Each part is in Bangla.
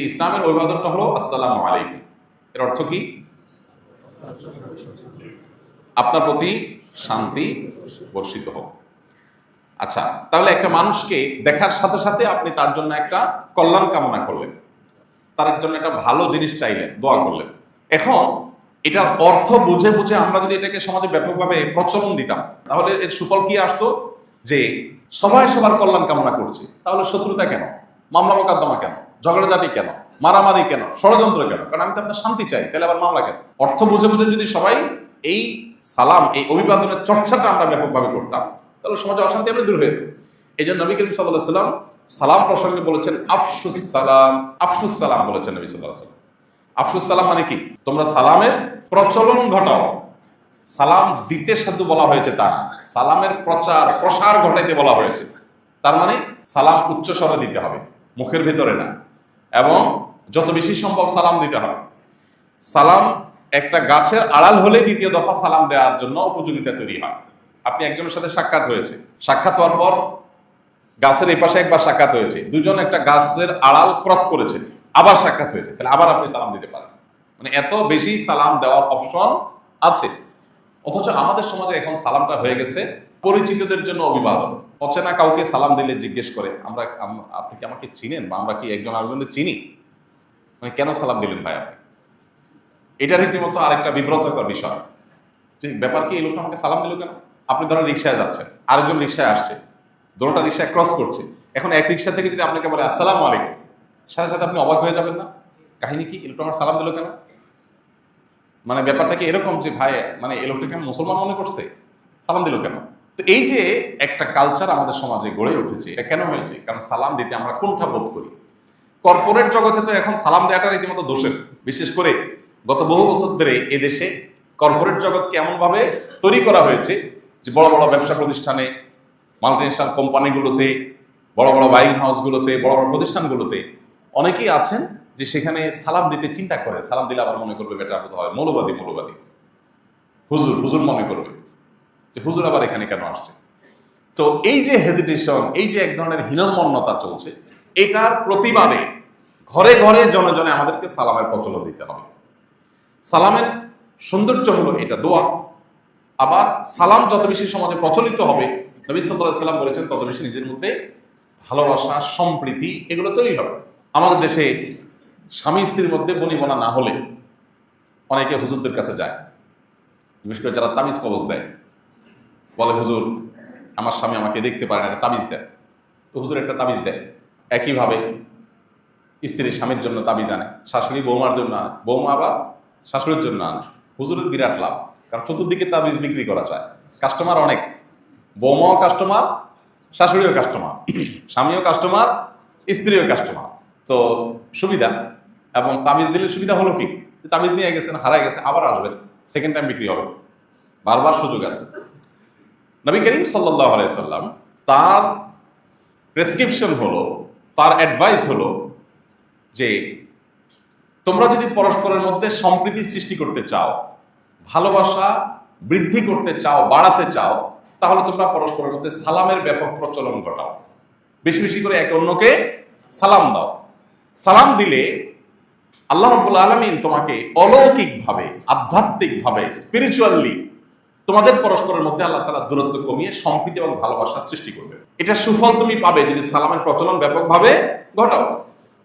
ইসলামের অভিবাদনটা হলো, আসসালাম আলাইকুম। এর অর্থ কি? আপনার প্রতি শান্তি বর্ষিত হোক। আচ্ছা তাহলে একটা মানুষকে দেখার সাথে সাথে আপনি তার জন্য একটা কল্যাণ কামনা করলেন। তার জন্য একটা ভালো জিনিস চাইলেন, দোয়া করলেন। এখন এটার অর্থ বুঝে বুঝে আমরা যদি এটাকে সমাজে ব্যাপকভাবে প্রচলন দিতাম, তাহলে এর সুফল কি আসতো? যে সবাই সবার কল্যাণ কামনা করছে। তাহলে শত্রুতা কেন? মামলা মোকদ্দমা কেন? ঝগড়াঝাটি কেন? মারামারি কেন? ষড়যন্ত্র কেন? কারণ আমি তো আপনার শান্তি চাই, তাহলে আবার মামলা কেন? অর্থ বুঝে বুঝে যদি সবাই এই সালাম, এই অভিবাদনের চর্চাটা আমরা ব্যাপকভাবে করতাম, তাহলে সমাজে অশান্তি আমরা দূর হয়ে যেত। এই জন্য নবী করিম সাল্লাহ সাল্লাম সালাম প্রসঙ্গে বলেছেন, আফসুস সালাম। আফসুস সালাম বলেছেন নবী সাল্লাহ সাল্লাম আফসুস সালাম মানে কি? তোমরা সালামের প্রচলন ঘটাও। সালাম দিতে সাধু বলা হয়েছে তা সালামের প্রচার, প্রসার ঘটাইতে বলা হয়েছে। তার মানে সালাম উচ্চ স্বরে দিতে হবে, মুখের ভেতরে না। এবং যত বেশি সম্ভব সালাম দিতে হবে। সালাম একটা গাছের আড়াল হলে দ্বিতীয় দফা সালাম দেওয়ার জন্য উপযোগিতা তৈরি হয়। আপনি একজনের সাথে সাক্ষাৎ হয়েছে। সাক্ষাৎ হওয়ার পর গাছের এই পাশে একবার সাক্ষাৎ হয়েছে। দুজন একটা গাছের আড়াল ক্রস করেছে। আবার সাক্ষাৎ হয়েছে। তাহলে আবার আপনি সালাম দিতে পারেন। মানে এত বেশি সালাম দেওয়ার অপশন আছে। অথচ আমাদের সমাজে এখন সালামটা হয়ে গেছে পরিচিতদের জন্য অভিবাদন। অচেনা কাউকে সালাম দিলে জিজ্ঞেস করে, আমরা আপনি কি আমাকে চিনেন বা আমরা কি একজন আরেকজনকে চিনি? মানে কেন সালাম দিলেন ভাই আপনি? এটা রীতিমতো আরেকটা বিব্রতকর বিষয়। যে ব্যাপার কি, এই লোকটা আমাকে সালাম দিল কেন? আপনি ধরেন রিক্সায় যাচ্ছেন, আরেকজন রিক্সায় আসছে দুটোটা রিক্সায় ক্রস করছে। এখন এক রিক্সা থেকে যদি আপনাকে বলে, আসসালামু আলাইকুম, সাথে সাথে আপনি অবাক হয়ে যাবেন না? কাহিনী কি? এই লোকটা আমার সালাম দিল কেন? মানে ব্যাপারটা কি এরকম যে ভাই মানে এই লোকটাকে মুসলমান মনে করছে? সালাম দিল কেন? তো এই যে একটা কালচার আমাদের সমাজে গড়ে উঠেছে, এটা কেন হয়েছে? কারণ সালাম দিতে আমরা কোনটা বোধ করি? কর্পোরেট জগতে তো এখন সালাম দেওয়াটা রীতিমতো দোষের। বিশেষ করে গত বহু বছর ধরে এদেশে কর্পোরেট জগৎকে এমনভাবে তৈরি করা হয়েছে যে বড় বড় ব্যবসা প্রতিষ্ঠানে মাল্টিনেশনাল কোম্পানিগুলোতে বড় বড় বাইং হাউসগুলোতে বড় বড় প্রতিষ্ঠানগুলোতে অনেকেই আছেন যে সেখানে সালাম দিতে চিন্তা করে। সালাম দিলে আবার মনে করবে, বেটা কোথাও হয় মৌলবাদী মৌলবাদী। হুজুর হুজুর মনে করবে। যে হুজুর আবার এখানে কেন আসছে? তো এই যে হেজিটেশন এই যে এক ধরনের হীনমন্যতা চলছে, এটার প্রতিবাদে ঘরে ঘরে জনে জনে আমাদেরকে সালামের প্রচলন দিতে হবে। সালামের সৌন্দর্য হলো এটা, দোয়া। আবার সালাম যত বেশি সমাজে প্রচলিত হবে, নবী সাল্লাহ সাল্লাম বলেছেন, তত বেশি নিজের মধ্যে ভালোবাসা, সম্প্রীতি এগুলো তৈরি হবে। আমাদের দেশে স্বামী স্ত্রীর মধ্যে বনিবনা না হলে অনেকে হুজুরদের কাছে যায়। বিশেষ করে যারা তামিজ কবজ দেয়। বলে, হুজুর, আমার স্বামী আমাকে দেখতে পারে না, একটা তাবিজ দেয়। তো হুজুর একটা তাবিজ দেয়। একইভাবে স্ত্রীর স্বামীর জন্য তাবিজ আনে, শাশুড়ি বৌমার জন্য আনে, বৌমা আবার শাশুড়ির জন্য আনে। হুজুরের বিরাট লাভ, কারণ চতুর্দিকে তাবিজ বিক্রি করা যায়। কাস্টমার অনেক, বৌমাও কাস্টমার, শাশুড়িও কাস্টমার, স্বামীও কাস্টমার, স্ত্রীও কাস্টমার। তো সুবিধা, এবং তাবিজ দিলে সুবিধা হলো কি? যে তাবিজ নিয়ে গেছেন, হারায় গেছে, আবার আসবেন সেকেন্ড টাইম বিক্রি হবে। বারবার সুযোগ আছে। নবী করিম সাল্লাহ আলাইসাল্লাম তার প্রেসক্রিপশন হলো, তার অ্যাডভাইস হলো যে তোমরা যদি পরস্পরের মধ্যে সম্প্রীতি সৃষ্টি করতে চাও, ভালোবাসা বৃদ্ধি করতে চাও, বাড়াতে চাও, তাহলে তোমরা পরস্পরের মধ্যে সালামের ব্যাপক প্রচলন ঘটাও। বেশি বেশি করে একে অন্যকে সালাম দাও। সালাম দিলে আল্লাহ রব্বুল আলমিন তোমাকে অলৌকিকভাবে, আধ্যাত্মিকভাবে স্পিরিচুয়ালি তোমাদের পরস্পরের মধ্যে আল্লাহ তালা দূরত্ব কমিয়ে সম্প্রীতি এবং ভালোবাসা সৃষ্টি করবে। এটা সুফল তুমি পাবে যদি সালামের প্রচলন ব্যাপকভাবে ঘটাও।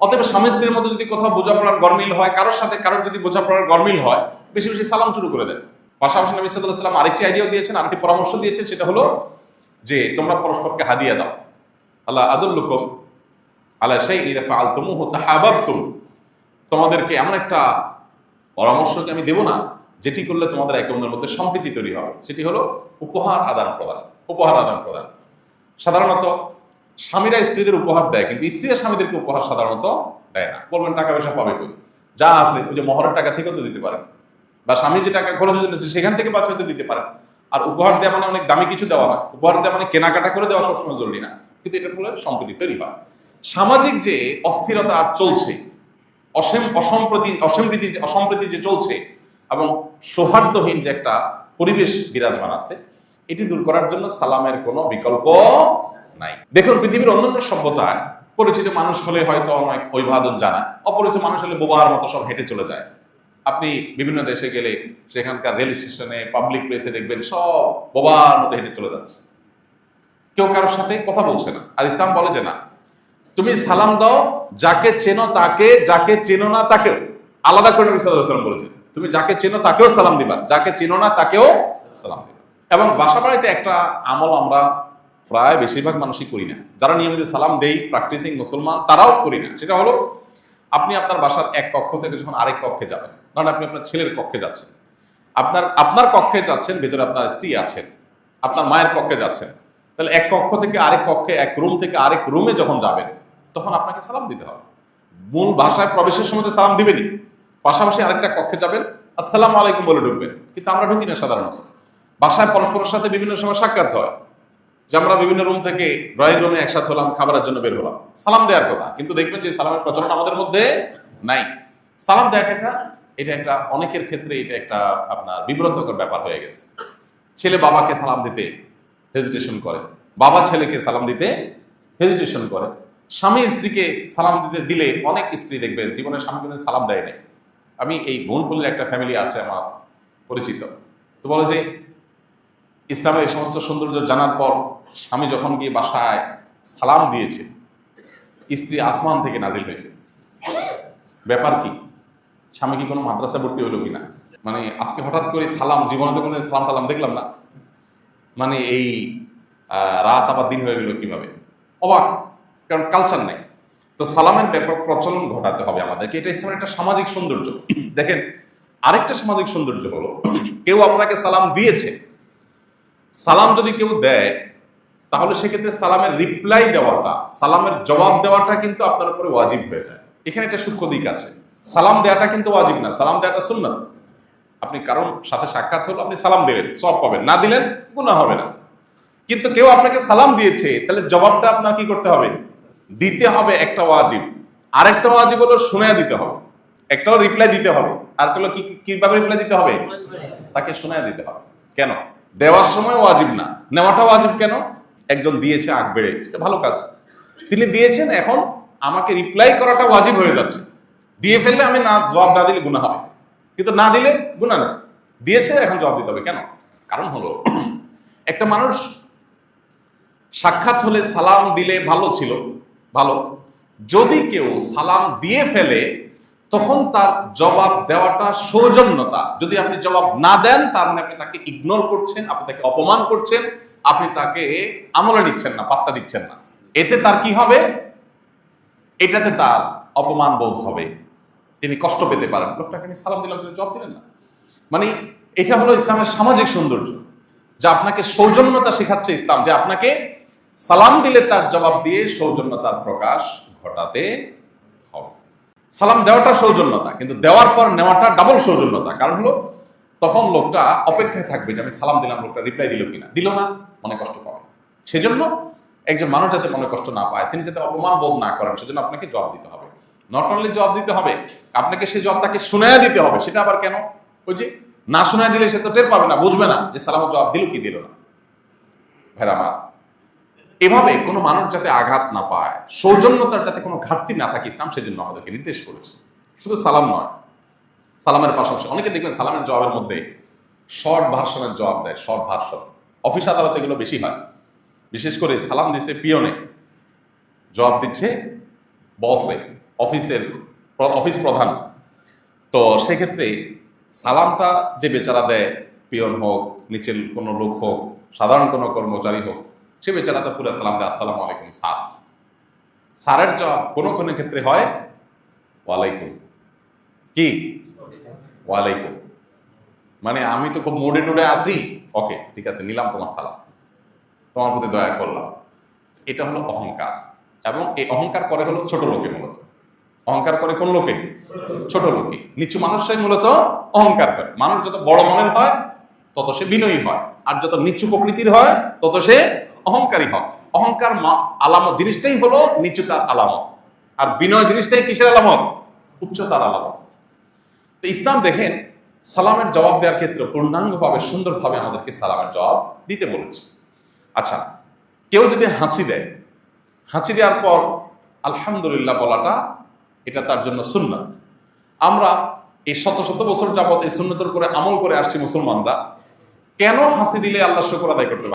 অতএব স্বামী স্ত্রীর মধ্যে যদি কোথাও বোঝাপড়ার গরমিল হয়, কারোর সাথে কারোর যদি বোঝাপড়ার গরমিল হয়, বেশি বেশি সালাম শুরু করে দেন। পাশাপাশি নবী সাল্লাহ সাল্লাম আরেকটি আইডিয়াও দিয়েছেন, আরেকটি পরামর্শ দিয়েছেন, সেটা হলো যে তোমরা পরস্পরকে হাদিয়া দাও। আল্লাহ আদুল্লুকম আল্লাহ সেই ইরেফা আল তুমুহ তাহাবাবতুম। তোমাদেরকে এমন একটা পরামর্শকে আমি দেব না? যেটি করলে তোমাদের একে অন্যের মধ্যে সম্প্রীতি তৈরি হবে সেটি হলো উপহার আদান প্রদান উপহার আদান প্রদান। সাধারণত স্বামীরা স্ত্রীদের উপহার দেয় কিন্তু স্ত্রীরা স্বামীদেরকে উপহার সাধারণত দেয় না। বলবেন টাকা পয়সা পাবে কই? যা আছে ওই যে মহরের টাকা থেকেও তো দিতে পারেন। বা স্বামী যে টাকা খরচের জন্য আছে, সেখান থেকে পাঁচ হয়তো দিতে পারেন। আর উপহার দেওয়া মানে অনেক দামি কিছু দেওয়া না। উপহার দেওয়া মানে কেনাকাটা করে দেওয়া সবসময় জরুরি না। কিন্তু এটা ফলে সম্প্রীতি তৈরি হয়। সামাজিক যে অস্থিরতা চলছে অসম অসম্প্রতি অসম্প্রীতি অসম্প্রীতি যে চলছে এবং সৌহার্দ্যহীন যে একটা পরিবেশ বিরাজমান আছে, এটি দূর করার জন্য সালামের কোনো বিকল্প নাই। দেখুন, পৃথিবীর অন্যান্য সভ্যতায় পরিচিত মানুষ হলে হয়তো অনেক অভিবাদন জানায়, অপরিচিত মানুষ হলে বোবার মতো সব হেঁটে চলে যায়। আপনি বিভিন্ন দেশে গেলে সেখানকার রেল স্টেশনে, পাবলিক প্লেসে দেখবেন সব বোবার মতো হেঁটে চলে যাচ্ছে। কেউ কারোর সাথে কথা বলছে না, আর ইসলাম বলে যে না, তুমি সালাম দাও, যাকে চেনো তাকে, যাকে চেনো না তাকেও। আলাদা করে নবী তুমি যাকে চেনো তাকেও সালাম দিবা। যাকে চেনো না তাকেও সালাম দিবা। এবং বাসা বাড়িতে একটা আমল আমরা প্রায় বেশিরভাগ মানুষই করি না। যারা নিয়মিত সালাম দেই প্র্যাকটিসিং মুসলমান, তারাও করি না। সেটা হলো, আপনি আপনার বাসার এক কক্ষ থেকে যখন আরেক কক্ষে যাবেন, ধরেন আপনি আপনার ছেলের কক্ষে যাচ্ছেন। আপনার আপনার কক্ষে যাচ্ছেন, ভেতরে আপনার স্ত্রী আছেন, আপনার মায়ের কক্ষে যাচ্ছেন। তাহলে এক কক্ষ থেকে আরেক কক্ষে, এক রুম থেকে আরেক রুমে যখন যাবেন, তখন আপনাকে সালাম দিতে হবে। মূল ভাষায় প্রবেশের সময় তো সালাম দিবেনই। পাশাপাশি আরেকটা কক্ষে যাবেন, আসসালামু আলাইকুম বলে ঢুকবেন। কিন্তু আমরা ঢুকি না সাধারণত। বাসায় পরস্পরের সাথে বিভিন্ন সময় সাক্ষাৎ হয়। যে আমরা বিভিন্ন রুম থেকে ড্রয়িং রুমে একসাথে হলাম, খাবারের জন্য বের হলাম। সালাম দেওয়ার কথা। কিন্তু দেখবেন যে সালামের প্রচলন আমাদের মধ্যে নাই। সালাম দেওয়াটা একটা, এটা একটা অনেকের ক্ষেত্রে এটা একটা আপনার বিব্রতকর ব্যাপার হয়ে গেছে। ছেলে বাবাকে সালাম দিতে হেজিটেশন করে। বাবা ছেলেকে সালাম দিতে হেজিটেশন করে। স্বামী স্ত্রীকে সালাম দিতে দিলে অনেক স্ত্রী দেখবেন জীবনের কিন্তু সালাম দেয় নাই। আমি এই বোনপল্লির একটা ফ্যামিলি আছে আমার, পরিচিত। তো বলে যে, ইসলামের এই সমস্ত সৌন্দর্য জানার পর স্বামী যখন গিয়ে বাসায় সালাম দিয়েছে, স্ত্রী আসমান থেকে নাজিল হয়েছে। ব্যাপার কি? স্বামী কি কোনো মাদ্রাসা ভর্তি হইল কিনা? মানে আজকে হঠাৎ করে সালাম, জীবনে তো কোনো সালাম টালাম দেখলাম না। মানে এই রাত আবার দিন হয়ে গেল কীভাবে? অবাক, কারণ কালচার নেই। তো সালামের ব্যাপক প্রচলন ঘটাতে হবে আমাদেরকে। এটা ইসলামের একটা সামাজিক সৌন্দর্য। দেখেন, আরেকটা সামাজিক সৌন্দর্য হলো, কেউ আপনাকে সালাম দিয়েছে, সালাম যদি কেউ দেয়, তাহলে সেক্ষেত্রে সালামের রিপ্লাই দেওয়াটা, সালামের জবাব দেওয়াটা কিন্তু আপনার উপরে ওয়াজিব হয়ে যায়। এখানে একটা সূক্ষ্ম দিক আছে। সালাম দেওয়াটা কিন্তু ওয়াজিব না, সালাম দেওয়াটা সুন্নাত। আপনি কারণ সাথে সাক্ষাৎ হলো, আপনি সালাম দিলেন সব পাবেন। না দিলেন, গুনাহ হবে না। কিন্তু কেউ আপনাকে সালাম দিয়েছে, তাহলে জবাবটা আপনার কি করতে হবে? দিতে হবে একটা ওয়াজিব। আরেকটা ওয়াজিব হলো শুনে দিতে হবে। একটাও রিপ্লাই দিতে হবে। আরগুলো কি কীভাবে রিপ্লাই দিতে হবে? তাকে শোনায় দিতে হবে। কেন? দেওয়ার সময় ওয়াজিব না। নেওয়াটা ওয়াজিব কেন? একজন দিয়েছে, আগ বেড়ে সেটা ভালো কাজ। তিনি দিয়েছেন, এখন আমাকে রিপ্লাই করাটা ওয়াজিব হয়ে যাচ্ছে। দিয়ে ফেললে আমি না, জবাব না দিলে গুণা হবে কিন্তু না দিলে গুণা নেই। দিয়েছে, এখন জবাব দিতে হবে। কেন? কারণ হলো, একটা মানুষ সাক্ষাৎ হলে সালাম দিলে ভালো ছিল। ভালো। যদি কেউ সালাম দিয়ে ফেলে, তখন তার জবাব দেওয়াটা সৌজন্যতা। যদি আপনি জবাব না দেন, তার মানে আপনি তাকে ইগনোর করছেন, আপনি তাকে অপমান করছেন, আপনি তাকে আমলে নিচ্ছেন না, পাত্তা দিচ্ছেন না। এতে তার কি হবে? এটাতে তার অপমান বোধ হবে। তিনি কষ্ট পেতে পারেন। লোকটাকে আমি সালাম দিলাম জবাব দিলেন না। মানে এটা হলো ইসলামের সামাজিক সৌন্দর্য, যা আপনাকে সৌজন্যতা শেখাচ্ছে ইসলাম, যে আপনাকে সালাম দিলে তার জবাব দিয়ে সৌজন্যতার প্রকাশ ঘটাতে হবে। সালাম দেওয়াটা সৌজন্যতা, কিন্তু দেওয়ার পর নেওয়াটা ডাবল সৌজন্যতা। কারণ হলো, তখন লোকটা অপেক্ষায় থাকবে যে আমি সালাম দিলাম, লোকটা রিপ্লাই দিল কিনা। দিল না, মনে কষ্ট পাবে। সেজন্য একজন মানুষ যাতে মনে কষ্ট না পায়, তিনি যাতে অপমান বোধ না করেন, সেজন্য আপনাকে জবাব দিতে হবে। নট অনলি জবাব দিতে হবে, আপনাকে সেই জবাব তাকে শুনাইয়া দিতে হবে, সেটা আবার কেন? ওই যে না শোনায় দিলে সে তো টের পাবে না, বুঝবে না যে সালামের জবাব দিল কি দিল না। ভেড়া আমার এভাবে কোনো মানুষ যাতে আঘাত না পায়, সৌজন্যতার যাতে কোনো ঘাটতি না থাকে, ইসলাম সেজন্য আমাদেরকে নির্দেশ করেছে। শুধু সালাম নয়, সালামের পাশাপাশি অনেকে দেখবেন সালামের জবাবের মধ্যে শর্ট ভার্সনের জবাব দেয়, শর্ট ভার্সন অফিস আদালতে এগুলো বেশি হয়। বিশেষ করে সালাম দিচ্ছে পিয়নে, জবাব দিচ্ছে বসে, অফিসের অফিস প্রধান। তো সেক্ষেত্রে সালামটা যে বেচারা দেয়, পিয়ন হোক, নিচের কোনো লোক হোক, সাধারণ কোনো কর্মচারী হোক সে বেচারা তো পুরো সালাম দেয়, আসসালামু আলাইকুম, স্যার। স্যারের জবাব কোনো কোনো ক্ষেত্রে হয়, ওয়ালাইকুম। কি? ওয়ালাইকুম। মানে আমি তো খুব মোড়ে টোড়ে আসি ওকে, ঠিক আছে, নিলাম তোমার সালাম। তোমার প্রতি দয়া করলাম। এটা হলো অহংকার। এবং এই অহংকার করে হলো ছোট লোকে মূলত। অহংকার করে কোন লোকে? ছোট লোকে। নিচু মানুষরাই মূলত অহংকার করে। মানুষ যত বড় মনের হয়, তত সে বিনয়ী হয়। আর যত নিচু প্রকৃতির হয়, তত সে অহংকারী হয় অহংকার আলামত জিনিসটাই হলো নিচুতার আলামত। আর বিনয় জিনিসটাই কিসের আলামত? উচ্চতার আলামত। তো ইসলাম দেখেন, সালামের জবাব দেওয়ার ক্ষেত্রে পূর্ণাঙ্গভাবে, সুন্দরভাবে আমাদেরকে সালামের জবাব দিতে বলেছে। আচ্ছা কেউ যদি হাঁচি দেয়, হাঁচি দেওয়ার পর আলহামদুলিল্লাহ বলাটা, এটা তার জন্য সুন্নাত। আমরা এই শত শত বছর যাবত এই সুন্নতের উপরে আমল করে আসছি মুসলমানরা, কেন হাসি দিলে আল্লাহ শুকর আদায় করতে